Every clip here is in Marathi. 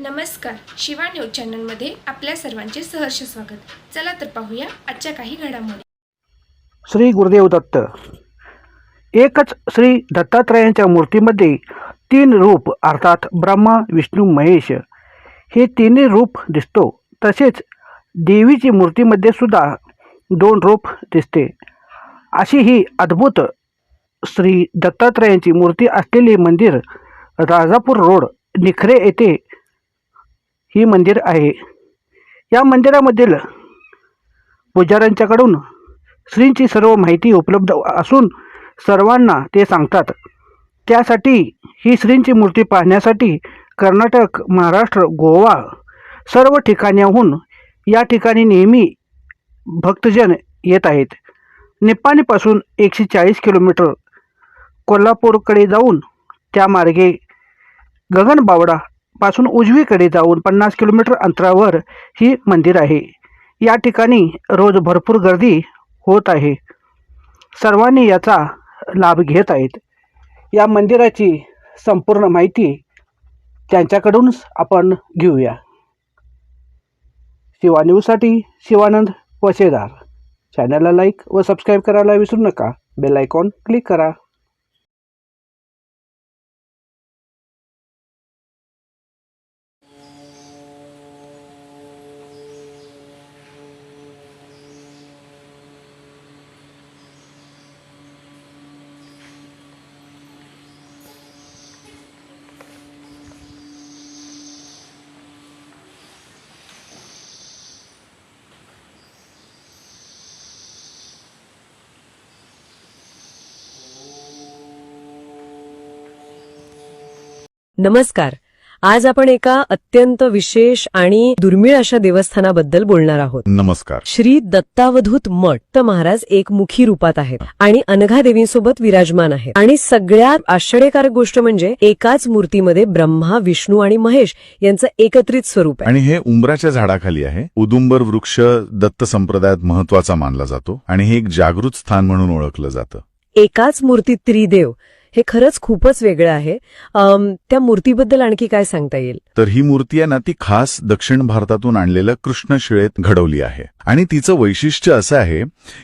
शिवा न्यूज चॅनलमध्ये आपल्या सर्वांचे सहर्ष स्वागत. चला तर पाहूया आजच्या काही घडामोडी. श्री गुरुदेव दत्त. एकच श्री दत्तात्रयांच्या मूर्तीमध्ये तीन रूप अर्थात ब्रह्मा विष्णू महेश हे तिन्ही रूप दिसतो. तसेच देवीची मूर्तीमध्ये सुद्धा दोन रूप दिसते. अशी ही अद्भुत श्री दत्तात्रयांची मूर्ती असलेले मंदिर राजापूर रोड निखरे येथे ही मंदिर आहे. या मंदिरामधील पुजाऱ्यांच्याकडून श्रींची सर्व माहिती उपलब्ध असून सर्वांना ते सांगतात. त्यासाठी ही श्रींची मूर्ती पाहण्यासाठी कर्नाटक महाराष्ट्र गोवा सर्व ठिकाणाहून या ठिकाणी नेहमी भक्तजन येत आहेत. निप्पाणीपासून एकशे चाळीस किलोमीटर कोल्हापूरकडे जाऊन त्या मार्गे गगनबावडा पासून उजवीकडे जाऊन पन्नास किलोमीटर अंतरावर ही मंदिर आहे. या ठिकाणी रोज भरपूर गर्दी होत आहे. सर्वांनी याचा लाभ घेत आहेत. या मंदिराची संपूर्ण माहिती त्यांच्याकडूनच आपण घेऊया. शिवा न्यूजसाठी शिवानंद वसेदार. चॅनलला लाईक व सबस्क्राईब करायला विसरू नका. बेल आयकॉन क्लिक करा. नमस्कार. आज आपण एका अत्यंत विशेष आणि दुर्मिळ अशा देवस्थानाबद्दल बोलणार आहोत. नमस्कार. श्री दत्तावधूत मठ तर महाराज एकमुखी रूपात आहेत आणि अनघा देवींसोबत विराजमान आहेत. आणि सगळ्यात आश्चर्यकारक गोष्ट म्हणजे एकाच मूर्तीमध्ये ब्रह्मा विष्णू आणि महेश यांचं एकत्रित स्वरूप आहे. आणि हे उंबराच्या झाडाखाली आहे. उदुंबर वृक्ष दत्त संप्रदायात महत्त्वाचा मानला जातो आणि हे एक जागृत स्थान म्हणून ओळखलं जातं. एकाच मूर्तीत त्रिदेव हे खरंच खूपच वेगळं आहे. त्या मूर्तीबद्दल आणखी काय सांगता येईल? तर ही मूर्ती आहे ना ती खास दक्षिण भारतातून आणलेल्या कृष्णशिळेत घडवली आहे. आणि तिचं वैशिष्ट्य असं आहे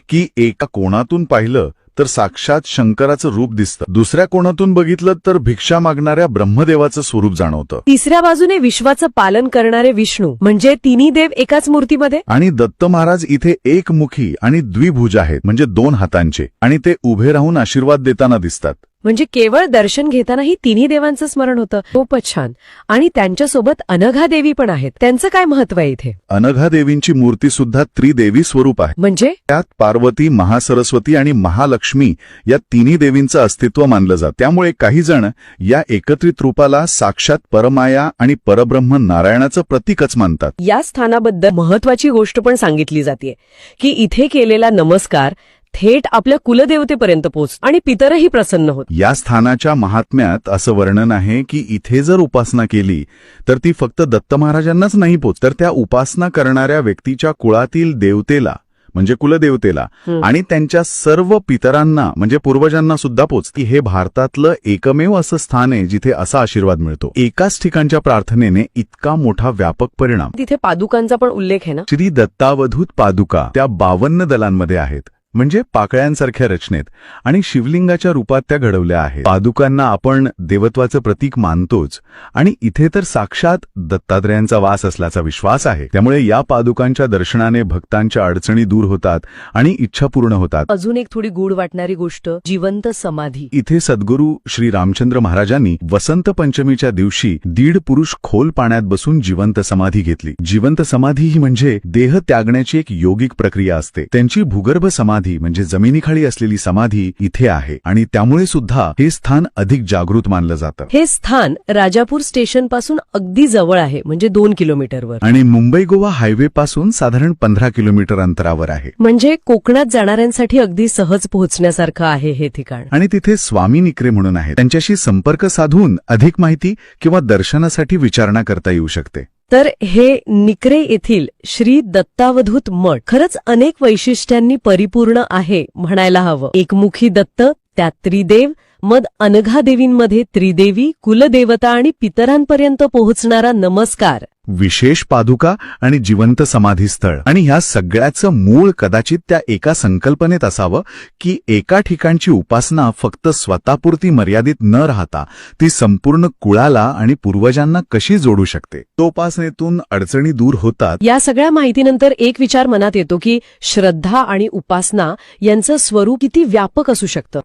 की एका कोणातून पाहिलं तर साक्षात शंकराचं रूप दिसतं. दुसऱ्या कोणातून बघितलं तर भिक्षा मागणाऱ्या ब्रह्मदेवाचं स्वरूप जाणवतं. तिसऱ्या बाजूने विश्वाचं पालन करणारे विष्णू म्हणजे तिन्ही देव एकाच मूर्तीमध्ये? आणि दत्त महाराज इथे एकमुखी आणि द्विभुज आहेत म्हणजे दोन हातांचे. आणि ते उभे राहून आशीर्वाद देताना दिसतात. म्हणजे केवळ दर्शन घेतानाही तिन्ही देवांचं स्मरण होतं. खूपच छान. आणि त्यांच्यासोबत अनघा देवी पण आहेत. त्यांचं काय महत्त्व आहे इथे? अनघा देवींची मूर्ती सुद्धा त्रिदेवी स्वरूप आहे. म्हणजे? त्यात पार्वती महासरस्वती आणि महालक्ष्मी या तिन्ही देवींचं अस्तित्व मानलं जात. त्यामुळे काही जण या एकत्रित रूपाला साक्षात परमाया आणि परब्रह्म नारायणाचं प्रतीकच मानतात. या स्थानाबद्दल महत्वाची गोष्ट पण सांगितली जाते की इथे केलेला नमस्कार थेट आपल्या कुलदेवतेपर्यंत पोहोच आणि पितरही प्रसन्न होत. या स्थानाच्या महात्म्यात असं वर्णन आहे की इथे जर उपासना केली तर ती फक्त दत्त महाराजांनाच नाही पोच तर त्या उपासना करणाऱ्या व्यक्तीच्या कुळातील देवतेला म्हणजे कुलदेवतेला. आणि त्यांच्या सर्व पितरांना म्हणजे पूर्वजांना सुद्धा पोचती हे भारतातलं एकमेव असं स्थान आहे जिथे असा आशीर्वाद मिळतो. एकाच ठिकाणच्या प्रार्थनेने इतका मोठा व्यापक परिणाम. तिथे पादुकांचा पण उल्लेख आहे ना? श्री दत्तावधूत पादुका त्या बावन्न दलांमध्ये आहेत. म्हणजे पाकळ्यांसारख्या रचनेत आणि शिवलिंगाच्या रूपात त्या घडवल्या आहेत. पादुकांना आपण देवत्वाचं प्रतीक मानतोच आणि इथे तर साक्षात दत्तात्रयांचा वास असल्याचा विश्वास आहे. त्यामुळे या पादुकांच्या दर्शनाने भक्तांच्या अडचणी दूर होतात आणि इच्छा पूर्ण होतात. अजून एक थोडी गूढ वाटणारी गोष्ट जिवंत समाधी. इथे सद्गुरू श्री रामचंद्र महाराजांनी वसंत पंचमीच्या दिवशी दीड पुरुष खोल पाण्यात बसून जिवंत समाधी घेतली. जिवंत समाधी ही म्हणजे देह त्यागण्याची एक योगिक प्रक्रिया असते. त्यांची भूगर्भ समाधी म्हणजे जमिनीखाली असलेली समाधी इथे आहे. आणि त्यामुळे सुद्धा हे स्थान अधिक जागृत मानलं जातं. हे स्थान राजापूर स्टेशनपासून अगदी जवळ आहे म्हणजे दोन किलोमीटरवर. आणि मुंबई गोवा हायवे पासून साधारण पंधरा किलोमीटर अंतरावर आहे. म्हणजे कोकणात जाणाऱ्यांसाठी अगदी सहज पोहोचण्यासारखं आहे हे ठिकाण. आणि तिथे स्वामी निकरे म्हणून आहेत. त्यांच्याशी संपर्क साधून अधिक माहिती किंवा दर्शनासाठी विचारणा करता येऊ शकते. तर हे निकरे येथील श्री दत्तावधूत मठ खरंच अनेक वैशिष्ट्यांनी परिपूर्ण आहे म्हणायला हवं. एकमुखी दत्त त्यात त्रिदेव मग अनघा देवींमध्ये त्रिदेवी कुलदेवता आणि पितरांपर्यंत पोहोचणारा नमस्कार. विशेष पादुका आणि जिवंत समाधीस्थळ. आणि ह्या सगळ्याचं मूळ कदाचित त्या एका संकल्पनेत असावं की एका ठिकाणची उपासना फक्त स्वतःपुरती मर्यादित न राहता ती संपूर्ण कुळाला आणि पूर्वजांना कशी जोडू शकते? तोपासनेतून अडचणी दूर होतात. या सगळ्या माहितीनंतर एक विचार मनात येतो की श्रद्धा आणि उपासना यांचं स्वरूप किती व्यापक असू शकतं.